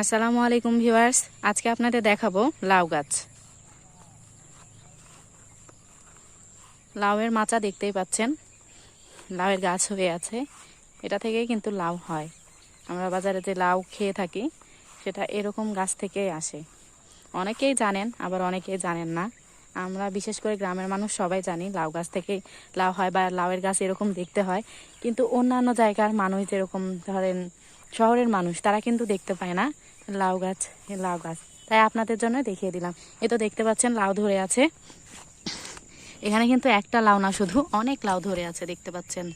আসসালামু আলাইকুম ভিউয়ার্স, আজকে আপনাদের দেখাবো লাউ গাছ। লাউয়ের মাচা দেখতেই পাচ্ছেন, লাউয়ের গাছ হয়ে আছে। এটা থেকেই কিন্তু লাউ হয়। আমরা বাজারে যে লাউ খেয়ে থাকি, সেটা এরকম গাছ থেকেই আসে। অনেকেই জানেন, আবার অনেকেই জানেন না। আমরা বিশেষ করে গ্রামের মানুষ সবাই জানি, লাউ গাছ থেকেই লাউ হয় বা লাউয়ের গাছ এরকম দেখতে হয়। কিন্তু অন্যান্য জায়গার মানুষ যেরকম ধরেন শহরের মানুষ, তারা কিন্তু দেখতে পায় না। লাউ গাছ লাউ গাছ। তাই আপনাদের জন্য দেখিয়ে দিলাম। এ তো দেখতে পাচ্ছেন, লাউ ধরে আছে। এখানে কিন্তু একটা লাউ না, শুধু অনেক লাউ ধরে আছে, দেখতে পাচ্ছেন।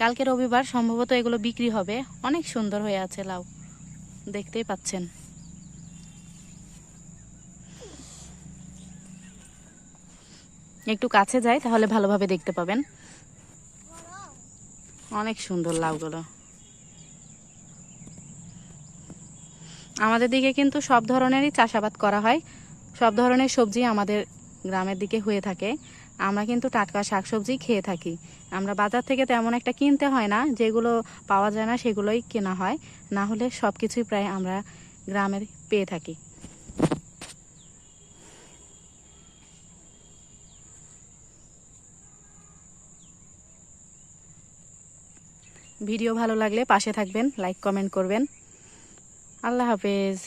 কালকে রবিবার সম্ভবত এগুলো বিক্রি হবে। অনেক সুন্দর হয়ে আছে লাউ। দেখতেই পাচ্ছেন। একটু কাছে যাই, তাহলে ভালোভাবে দেখতে পাবেন। অনেক সুন্দর লাউগুলো। আমাদের দিকে কিন্তু সব ধরনেরই চাষাবাদ করা হয়। সব ধরনের সবজি আমাদের গ্রামের দিকে হয়ে থাকে। আমরা কিন্তু টাটকা শাকসবজি খেয়ে থাকি। আমরা বাজার থেকে তেমন একটা কিনতে হয় না, যেগুলো পাওয়া যায় না সেগুলোই কেনা হয়। না হলে সব কিছুই প্রায় আমরা গ্রামের পেয়ে থাকি। ভিডিও ভালো লাগলে পাশে থাকবেন, লাইক, কমেন্ট করবেন। আল্লাহ হাফেজ